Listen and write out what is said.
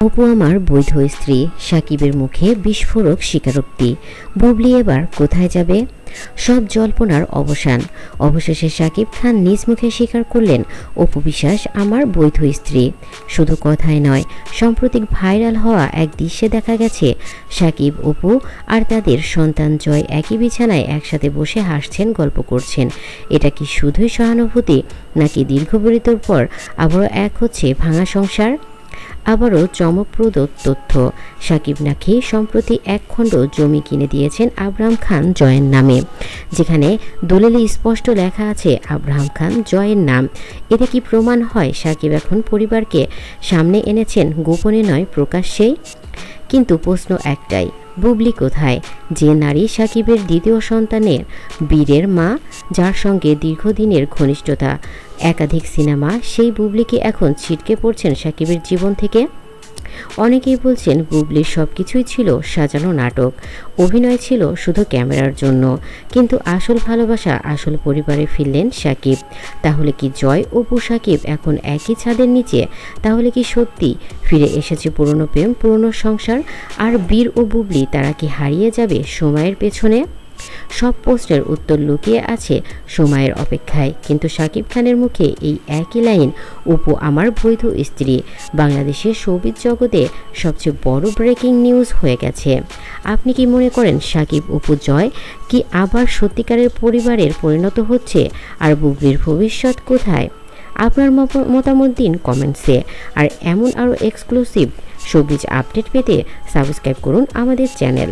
অপু আমার বৈধ স্ত্রী সাকিবের মুখে বিস্ফোরক স্বীকারোক্তি। বুবলি এবার কোথায় যাবে? সব জল্পনার অবসান। অবশেষে সাকিব খান নিজ মুখে স্বীকার করলেন, অপু বিশ্বাস আমার বৈধ স্ত্রী। শুধু কথায় নয়, সাম্প্রতিক ভাইরাল হওয়া এক দৃশ্যে দেখা গেছে, সাকিব, অপু আর তাদের সন্তান জয় একই বিছানায় একসাথে বসে হাসছেন, গল্প করছেন। এটা কি শুধুই সহানুভূতি, নাকি দীর্ঘবিরতির পর আবারও এক হচ্ছে ভাঙা সংসার? আবারও চমকপ্রদ তথ্য। সাকিব নাকি সম্প্রতি এক খণ্ড জমি কিনে দিয়েছেন আব্রাহাম খান জয়ের নামে, যেখানে দলিলে স্পষ্ট লেখা আছে আব্রাহাম খান জয়ের নাম। এতে কি প্রমাণ হয় সাকিব এখন পরিবারকে সামনে এনেছেন গোপনে নয় প্রকাশ্যেই? কিন্তু প্রশ্ন একটাই, বুবলি কোথায়? যে নারী সাকিবের দ্বিতীয় সন্তানের, বীরের মা যার সঙ্গে দীর্ঘদিনের ঘনিষ্ঠতা। একাধিক সিনেমা সেই বুবলিকে এখন ছিটকে পড়ছেন সাকিবের জীবন থেকে। অনেকেই বলছেন বুবলির সব কিছুই ছিল সাজানো নাটক, অভিনয় ছিল শুধু ক্যামেরার জন্য। কিন্তু আসল ভালোবাসা, আসল পরিবারে ফিরলেন সাকিব। তাহলে কি জয় ও অপু সাকিব এখন একই ছাদের নিচে? তাহলে কি সত্যি ফিরে এসেছে পুরনো প্রেম, পুরনো সংসার? আর বীর ও বুবলি তারা কি হারিয়ে যাবে সময়ের পেছনে? সব প্রশ্নের উত্তর লুকিয়ে আছে সময়ের অপেক্ষায়। কিন্তু শাকিব খানের মুখে এই একই লাইন, উপু আমার বৈধ স্ত্রী। বাংলাদেশের সৌবিজ জগতে সবচেয়ে বড় ব্রেকিং নিউজ হয়ে গেছে। আপনি কি মনে করেন সাকিব, উপু জয়? কি আবার সত্যিকারের পরিবারের পরিণত হচ্ছে আর বুবলির ভবিষ্যৎ কোথায়? আপনার মতামত দিন কমেন্টসে। আর এমন আরও এক্সক্লুসিভ সবুজ আপডেট পেতে সাবস্ক্রাইব করুন আমাদের চ্যানেল।